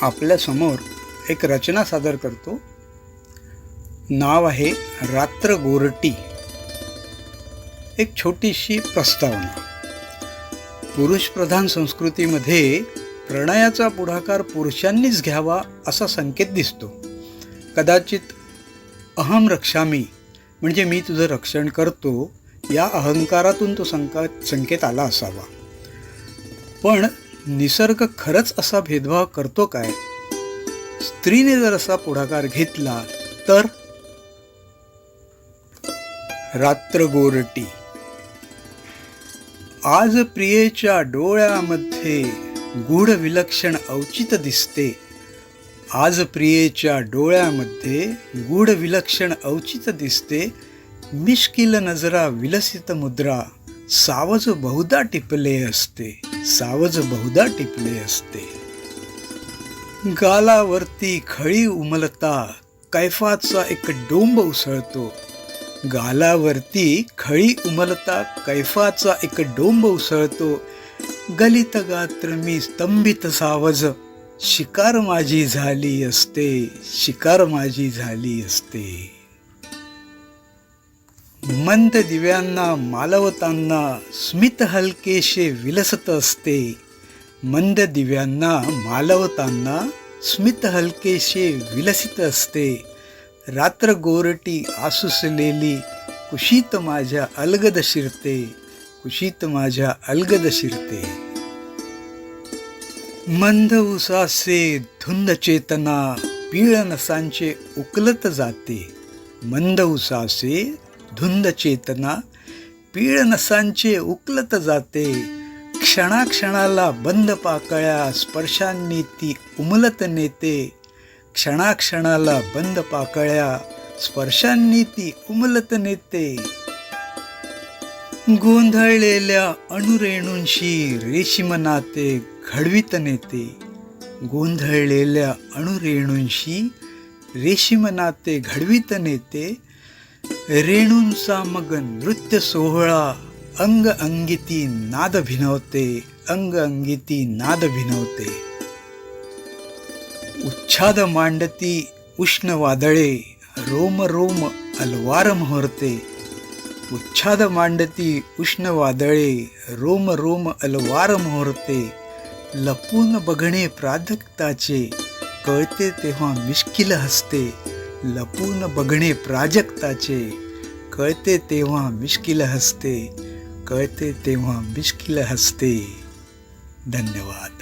आपल्यासमोर एक रचना सादर करतो. नाव आहे रात्र गोरटी एक छोटीशी प्रस्तावना. पुरुषप्रधान संस्कृतीमध्ये प्रणयाचा पुढाकार पुरुषांनीच घ्यावा असा संकेत दिसतो. कदाचित अहम रक्षामी म्हणजे मी तुझं रक्षण करतो या अहंकारातून तो संका संकेत आला असावा. पण निसर्ग खरंच असा भेदभाव करतो काय? स्त्रीने जर असा पुढाकार घेतला तर? रात्र गोरटी आज प्रियेच्या डोळ्यामध्ये गूढ विलक्षण औचित दिसते. आज प्रियेच्या डोळ्यामध्ये गूढ विलक्षण औचित दिसते. मिश्किल नजरा विलसित मुद्रा सावज बहुधा टिपले असते. सावज बहुधा टिपले असते. गालावरती खळी उमलता कैफाचा एक डोंब उसळतो. गालावरती खळी उमलता कैफाचा एक डोंब उसळतो. गलित गात्र मी स्तंभित सावज शिकार माझी झाली असते शिकार माझी झाली असते. मंद दिव्यांना मालवताना स्मित हलकेशे विलसत असते. मंद दिव्यांना मालवताना स्मित हलकेशे विलसित असते. रात्र गोरटी आसुसलेली कुशीत माझ्या अलगद शिरते कुशीत माझ्या अलगद शिरते. मंद उसासे धुंद चेतना पीळ नसांचे उकलत जाते. मंद उसासे धुंद चेतना पीळ नसांचे उकलत जाते. क्षणाक्षणाला बंद पाकळ्या स्पर्शांनी ती उमलत नेते. क्षणाक्षणाला बंद पाकळ्या स्पर्शांनी ती उमलत नेते. गोंधळलेल्या अणुरेणूंशी रेशीम नाते घडवित नेते. गोंधळलेल्या अणुरेणूंशी रेशीम नाते घडवित नेते. रेणूंचा मग नृत्य सोहळा अंग अंगिती नाद भिनवते अंग अंगिती नाद भिनवते. उच्छाद मांडती उष्ण वादळे रोम रोम अलवार मोहरते. उच्छाद मांडती उष्ण वादळे रोम रोम अलवार मोहरते. लपून बघणे प्राधक्ताचे कळते तेव्हा मिश्किल हसते. लपून बघणे प्राजक्ताचे. कळते तेव्हा मिश्किल हसते. कळते तेव्हा मिश्किल हसते. धन्यवाद.